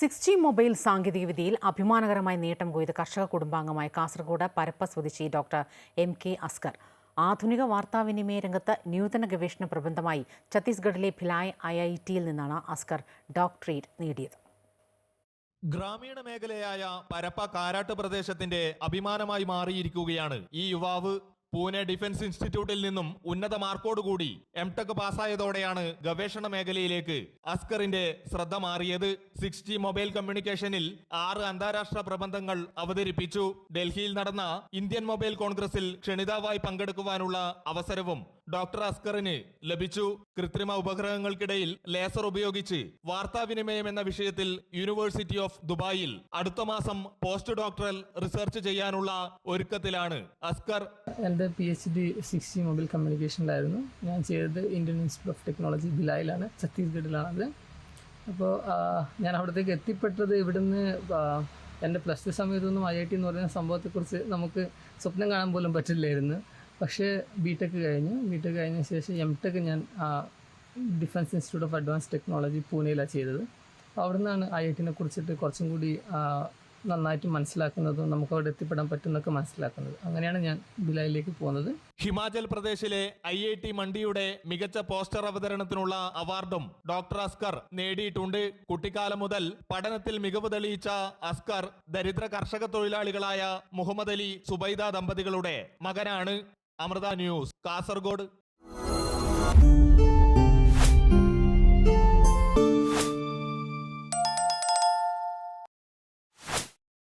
Six G mobile സാങ്കേതികവിദ്യയിൽ അഭിമാനകരമായ നേട്ടം കൊയ്ത് കർഷക കുടുംബാംഗമായ കാസർഗോഡ് പരപ്പ സ്വദേശി ഡോക്ടർ എം കെ അസ്കർ. ആധുനിക വാർത്താവിനിമയ രംഗത്ത് നൂതന ഗവേഷണ പ്രബന്ധമായി ഛത്തീസ്ഗഡിലെ ഭിലായ് ഐ ഐ ടിയിൽ നിന്നാണ് അസ്കർ ഡോക്ടറേറ്റ് നേടിയത്. ഗ്രാമീണ മേഖലയായ പരപ്പ കാരാട്ട് പ്രദേശത്തിന്റെ അഭിമാനമായി മാറിയിരിക്കുകയാണ് ഈ യുവാവ് പൂനെ ഡിഫൻസ് ഇൻസ്റ്റിറ്റ്യൂട്ടിൽ നിന്നും ഉന്നത മാർക്കോടുകൂടി എം ടെക് പാസ്സായതോടെയാണ് ഗവേഷണ മേഖലയിലേക്ക് അസ്കറിന്റെ ശ്രദ്ധ മാറിയത്. സിക്സ് ജി മൊബൈൽ കമ്മ്യൂണിക്കേഷനിൽ ആറ് അന്താരാഷ്ട്ര പ്രബന്ധങ്ങൾ അവതരിപ്പിച്ചു. ഡൽഹിയിൽ നടന്ന ഇന്ത്യൻ മൊബൈൽ കോൺഗ്രസിൽ ക്ഷണിതാവായി പങ്കെടുക്കുവാനുള്ള അവസരവും ഡോക്ടർ അസ്കറിന് ലഭിച്ചു. കൃത്രിമ ഉപഗ്രഹങ്ങൾക്കിടയിൽ ലേസർ ഉപയോഗിച്ച് വാർത്താവിനിമയം എന്ന വിഷയത്തിൽ യൂണിവേഴ്സിറ്റി ഓഫ് ദുബായിൽ അടുത്ത മാസം പോസ്റ്റ് ഡോക്ടറൽ റിസർച്ച് ചെയ്യാനുള്ള ഒരുക്കത്തിലാണ് അസ്കർ. എന്റെ P H D six mobile കമ്മ്യൂണിക്കേഷനിലായിരുന്നു ഞാൻ ചെയ്തത് ഇന്ത്യൻ ഇൻസ്റ്റിറ്റ്യൂട്ട് ഓഫ് ടെക്നോളജി ഭിലായിലാണ് ഛത്തീസ്ഗഡിലാണത്. അപ്പോൾ ഞാൻ അവിടത്തേക്ക് എത്തിപ്പെട്ടത് ഇവിടുന്ന് എന്റെ പ്ലസ് ടു സമയത്തൊന്നും ഐ ഐ ടി എന്ന് പറയുന്ന സംഭവത്തെക്കുറിച്ച് നമുക്ക് സ്വപ്നം കാണാൻ പോലും പറ്റില്ലായിരുന്നു. പക്ഷേ ബി ടെക് കഴിഞ്ഞു. ബി ടെക് കഴിഞ്ഞ ശേഷം എം ടെക് ഞാൻ defence institute of advance technology പൂനെയിലാണ് ചെയ്തത്. അവിടെ നിന്നാണ് ഐ ഐ ടിനെ കുറിച്ചിട്ട് കുറച്ചും കൂടി നന്നായിട്ട് മനസ്സിലാക്കുന്നതും നമുക്ക് അവിടെ എത്തിപ്പെടാൻ പറ്റുന്നൊക്കെ മനസ്സിലാക്കുന്നത്. അങ്ങനെയാണ് ഞാൻ ബിലായിലേക്ക് പോകുന്നത്. ഹിമാചൽ പ്രദേശിലെ ഐ ഐ ടി മണ്ടിയുടെ മികച്ച പോസ്റ്റർ അവതരണത്തിനുള്ള അവാർഡും ഡോക്ടർ അസ്കർ നേടിയിട്ടുണ്ട്. കുട്ടിക്കാലം മുതൽ പഠനത്തിൽ മികവ് തെളിയിച്ച അസ്കർ ദരിദ്ര കർഷക തൊഴിലാളികളായ മുഹമ്മദ് അലി സുബൈദ ദമ്പതികളുടെ മകനാണ്. അമൃത ന്യൂസ് കാസർഗോഡ്.